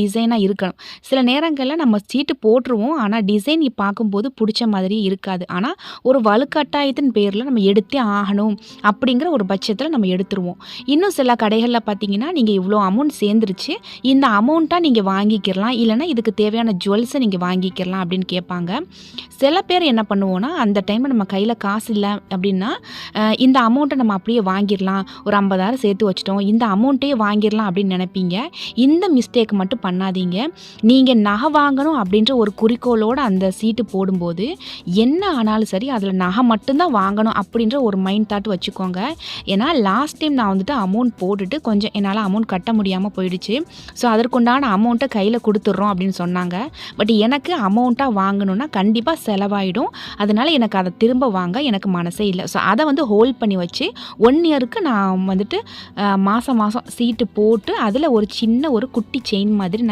டிசைனாக இருக்கணும். சில நேரங்களில் நம்ம சீட்டு போட்டுருவோம். ஆனால் டிசைன் பார்க்கும்போது பிடிச்ச மாதிரி இருக்காது. ஆனால் ஒரு வலுக்கட்டாயத்தின் பேரில் நம்ம எடுத்தே ஆகணும் அப்படிங்கிற ஒரு பட்சத்தில் நம்ம எடுத்துருவோம். இன்னும் சில கடைகளில் பார்த்தீங்கன்னா நீங்கள் இவ்வளோ அமௌண்ட் சேர்ந்துருச்சு. இந்த அமௌண்ட்டாக நீங்கள் வாங்கிக்கிறலாம் இல்லைன்னா இதுக்கு தேவையான ஜுவல்ஸை நீங்கள் வாங்கிக்கிறலாம் அப்படின்னு கேட்பாங்க. சில பேர் என்ன பண்ணுவோன்னா அந்த டைமில் நம்ம கையில் காசு இல்லை அப்படின்னா இந்த அமௌண்ட்டை நம்ம அப்படியே வாங்கிடலாம். ஒரு ஐம்பதாயிரம் சேர்த்து வச்சிட்டோம். இந்த அமௌண்ட்டே வாங்கிடலாம் அப்படின்னு நினைப்பீங்க. இந்த மிஸ்டேக் மட்டும் பண்ணாதீங்க. நீங்கள் நகை வாங்கணும் அப்படின்ற ஒரு குறிக்கோளோடு அந்த சீட்டு போடும்போது என்ன ஆனாலும் சரி அதில் நகை மட்டும்தான் வாங்கணும் அப்படின்ற ஒரு மைண்ட் தாட் வச்சுக்கோங்க. ஏன்னா லாஸ்ட் டைம் நான் வந்துட்டு அமௌண்ட் போட்டுட்டு கொஞ்சம் என்னால் அமௌண்ட் கட்ட முடியாமல் போயிடுச்சு. ஸோ அதற்குண்டான அமௌண்ட்டை கையில் கொடுத்துட்றோம் அப்படின்னு சொன்னாங்க. பட் எனக்கு அமௌண்ட்டாக வாங்கணும்னா கண்டிப்பாக செலவாயிடும். அதனால் எனக்கு அதை திரும்ப வாங்க எனக்கு மனசே இல்லை. ஸோ அதை வந்து ஹோல்ட் பண்ணி வச்சு ஒன் இயருக்கு நான் வந்துட்டு மாதம் மாதம் சீட்டு போட்டு அதில் ஒரு சின்ன ஒரு குட்டி செயின் மாதிரி